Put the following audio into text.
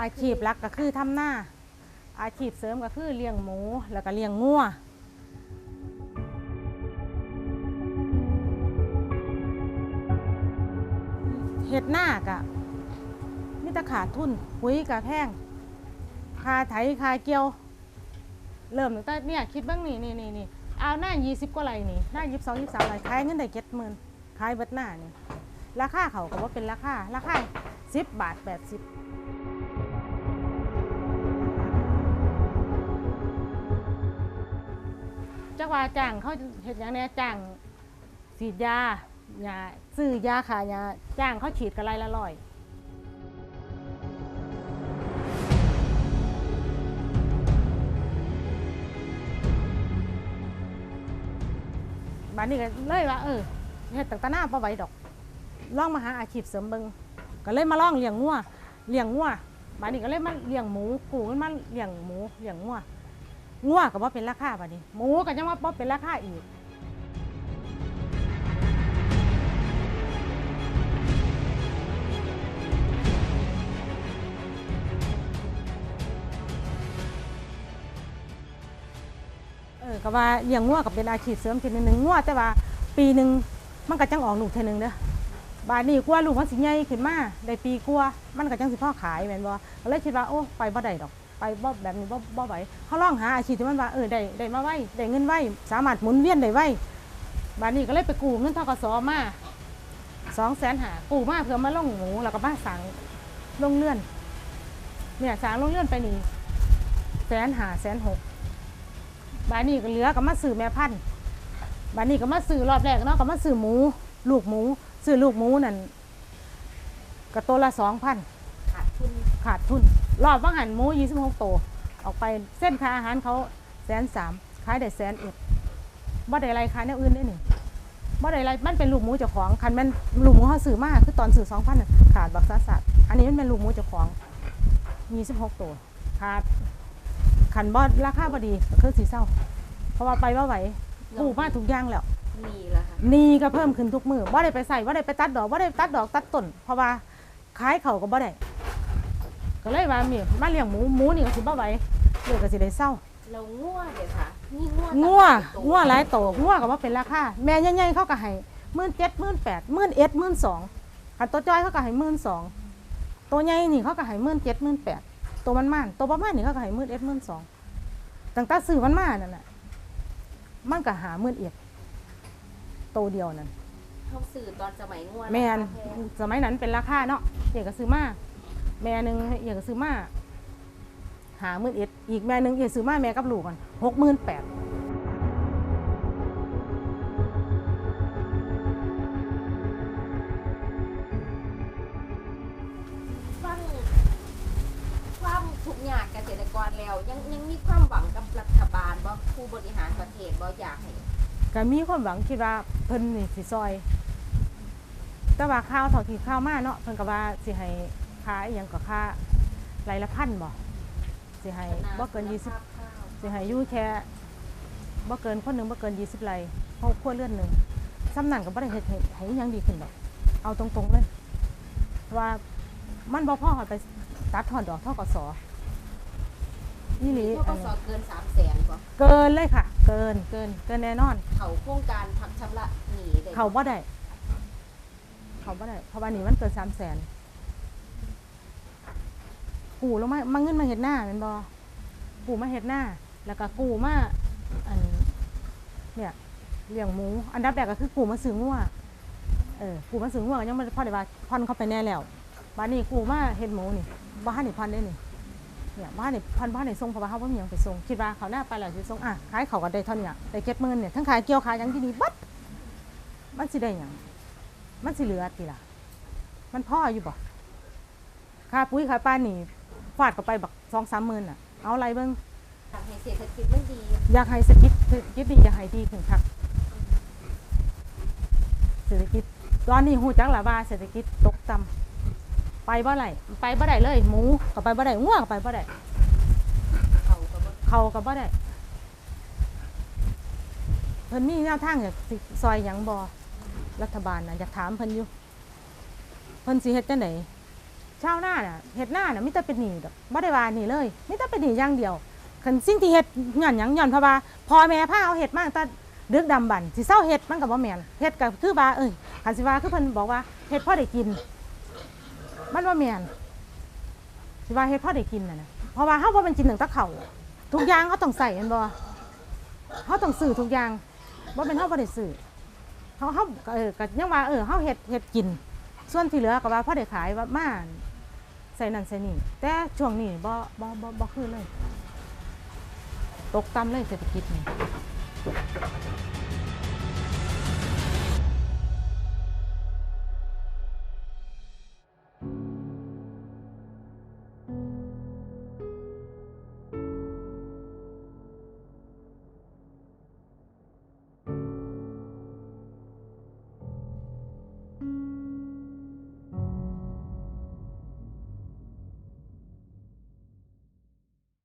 อาชีพหลักก็คือทำหน้า อาชีพเสริมก็คือเลี้ยงหมู แล้วก็เลี้ยงงัวเห็ดหน้ากะมิตรขาดทุนปุ๋ยกะแพงคาไถคาเกี่ยว เริ่มตั้งแต่เนี่ยคิดบ้างนี่นี่นี่นี่เอาหน้า20กว่าไรนี่หน้า22 23ไรขายเงินได้เจ็ดหมื่นขายเบิดหน้านี่ราคาเขาก็ว่าเป็นราคาราคา10บบาท80 จักว่าจ้างเขาเห็นอย่างเนี้ยจ้างฉีดยายาซื้อยาขายาจ้างเขาฉีดกันไรละร้อย บานนี้ก็เลยว่า เออเฮ็ดตั้งแตหน้าปะไหว้ดอกล่องมาหาอาชีพเสริมเบิงก็เลยมาล่องเลี้ยงงัวเลี้ยงงัวบานนี้ก็เลยมาเลี้ยงหมูกูมันมาเลี้ยงหมูเลี้ยงงัว งัวก็บ่เป็นราคาบัดนี้ หมูก็ยังว่าบ่เป็นราคาอีก เออก็ว่าเลี้ยงงัวก็เป็นอาชีพเสริมชนิดหนึ่งงัวแต่ว่าปีหนึ่งมันก็จังออกลูกเทอนึงเด้อบาดนี้กว่าลูกมันสิใหญ่ขึ้นมาได้ปีกว่ามันก็จังสิพ่อขายแม่นบ่ก็เลยคิดว่าโอ้ไปบ่ได้ดอก ไปบ่แบบนี้บ่บ่ไหวเขาลองหาอาชีพที่มันว่าเออได้ได้มาไว้ได้เงินไว้สามารถหมุนเวียนได้ไว้บาดนี้ก็เลยไปกู้เงินทกสมาสองแสนหากู้มาเพื่อมาลงหมูแล้วก็มาสั่งลงเลื่อนเนี่ยสั่งลงเลื่อนไปนี่แสนหาแสนหกบ้านนี้ก็เหลือก็มาซื้อแม่พันธุ์บานนี้ก็มาซื้อรอบแรกเนาะก็มาซื้อหมู ลูกหมูซื้อลูกหมูนั่นก็ตัวละสองพันขาดทุน ขาดทุน รอบว่างหันหมูยี่สิบหกตัวออกไปเส้นค่าอาหารเขาแสนสามขายได้แสนเอ็ดบ่ได้ไรขายแนวอื่นได้หนึ่งบ่ได้ไรมันเป็นลูกหมูเจ้าของคันแม่นลูกหมูเขาซื้อมากคือตอนซื้อสองพันขาดบักซาสัตว์อันนี้มันเป็นลูกหมูเจ้าของยี่สิบหกตัวขาดขันบอดราคาบดีก็คือสีเศร้า เพราะว่าไปว่าไหวกู้มาทุกอย่างแล้วมีแล้วค่ะหนีก็เพิ่มขึ้นทุกมือบ่ได้ไปใส่บ่ได้ไปตัดดอกบ่ได้ตัดดอกตัดต้นเพราะว่าขายเขาก็บ่ได้ ก็เลยว่ามีมาเลี้ยงหมูหมูนี่ก็สิบ่ไหวเดี๋ยวก็สิได้เศร้าเรางัวเดี๋ยวค่ะนี่งัวงัวต่างๆงัวหลายโตงัวก็บ่เป็นราคาแม่ใหญ่ๆเขาก็ให้17,000 18,000 11,000 12,000คันตัวจ้อยเขาก็ให้12,000ตัวใหญ่นี่เขาก็ให้17,000 18,000ตัวมันมันตัวประมาณนี่เขาก็ให้11,000 12,000ตั้งแต่ซื้อมันมานั่นน่ะมันก็หา11,000ตัวเดียวนั่นเขาสื่อตอนสมัยงัวแม่นราคาพงสมัยนั้นเป็นราคาเนาะเอกก็ซื้อมา แม่หนึ่งเอกก็ซื้อมาหาหมื่นเอ็ดอีกแม่หนึ่งเอกซื้อมาแม่กับลูกกันหกหมื่นแปดฟังความทุกข์ยากเกษตรกรแล้ว ยังยังมีความหวังกับรัฐบาลบ่ผู้บริหารประเทศบ่อยากให้ก็มีความหวังคิดว่าเพิ่นนี่สิซอย แต่ว่าข้าวเท่าที่ข้าวมาเนาะเพิ่นก็ว่าสิให้ ค่าอหยังก็ค่าไรายละพันบ่สิให้บ่เกินยี่สิบสิให้อยู่แค่บ่เกินคนหนึ่งบ่เกินยี่สิบไร่ครอบครัวเรือนหนึ่งซ้ำนั่นก็บ่ได้เฮ็ดให้ให้อิหยังดีขึ้นดอกเอาตรงๆเลย ว่ามันบ่พอให้ไปตัดถอนดอกทกสนี่หลีทกอันศนี้เกิน3แสนบ่เกินเลยค่ะ เกินเกินเกินแน่นอน เขาโครงการพักชำระหนี้ได้เขาบ่ได้ เขาบ่ได้เพราะว่านี่มันเกินสามแสน กูลงมามาเงินมาเฮ็ดหน้าแม่นบ่กูมาเฮ็ดหน้า แล้วก็กูมาอันเนี่ยเลี้ยงหมู อันดับแรกก็คือกูมาซื้องัวเออกูมาซื้องัวยังไม่พอได้ว่าพอนเข้าไปแน่แล้วบ้านนี้กูมาเฮ็ดหมูนี่บ้านนี่พันได้นี่เนี่ยบ้านนี่พันบ้านนี่ส่งเพราะว่าเขาบ่มีหยังไปส่งคิดว่าเขาหน้าไปแล้วสิส่งอะขายเขาก็ได้เท่านี้อะได้เก็บเงินเนี่ยทั้งขายเกี่ยวขายยังที่นี่บัดมันสิได้หยังมันสิเหลือติล่ะมันพ่ออยู่บ่ค่าปุ๋ยค่าปลานี่ ฟาดเข้าไปบักสองสามหมื่นอะ เอาอะไรเบิ่งอยากให้เศรษฐกิจมันดีอยากให้เศรษฐกิจเศรษฐกิจดีอยากให้ดีขึ้นครับเศรษฐกิจตอนนี้หูจักและว่าเศรษฐกิจตกต่ำไปบ่ได้ไปบ่ได้เลย หมูก็ไปบ่ได้งัวก็ไปบ่ได้เขาก็บ่เขาก็บ่ได้เพิ่นมีแนวทางอยากสิซอยหยังบ่รัฐบาลน่ะอยากถามเพิ่นอยู่เพิ่นสิเฮ็ดจังได ชาวนาน่ะเฮ็ดหน้าน่ะมิแต่เป็นหนี้ดอกบ่ได้ว่าหนี้เลยมิแต่เป็นหนี้อย่างเดียวคันสิ่งที่เฮ็ดหย้อนหยังหย้อนเพราะว่าพ่อแม่พาเอาเฮ็ดมาตั้งแต่ดึกดำบรรพ์สิเซาเฮ็ดมันก็บ่แม่นเฮ็ดก็คือว่าเอ้ยคันสิว่าคือเพิ่นบอกว่าเฮ็ดพอได้กิน มันบ่แม่นสิว่าเฮ็ดพอได้กินน่ะนะเพราะว่าเฮาบ่เป็นกินหนึ่งตะเข่าทุกอย่างเขาต้องใส่เห็นบ่เฮาต้องซื้อทุกอย่างบ่เป็นเฮาบ่ได้ซื้อเฮาเฮาเออก็ยังว่าเออเฮาเฮ็ดเฮ็ดกิน ส่วนที่เหลือก็ว่าพ่อได้ขายว่ามาใส่นั่นใส่นี่แต่ช่วงนี้บ่บ่บ่บ่คือเลย ตกต่ำเลยเศรษฐกิจนี่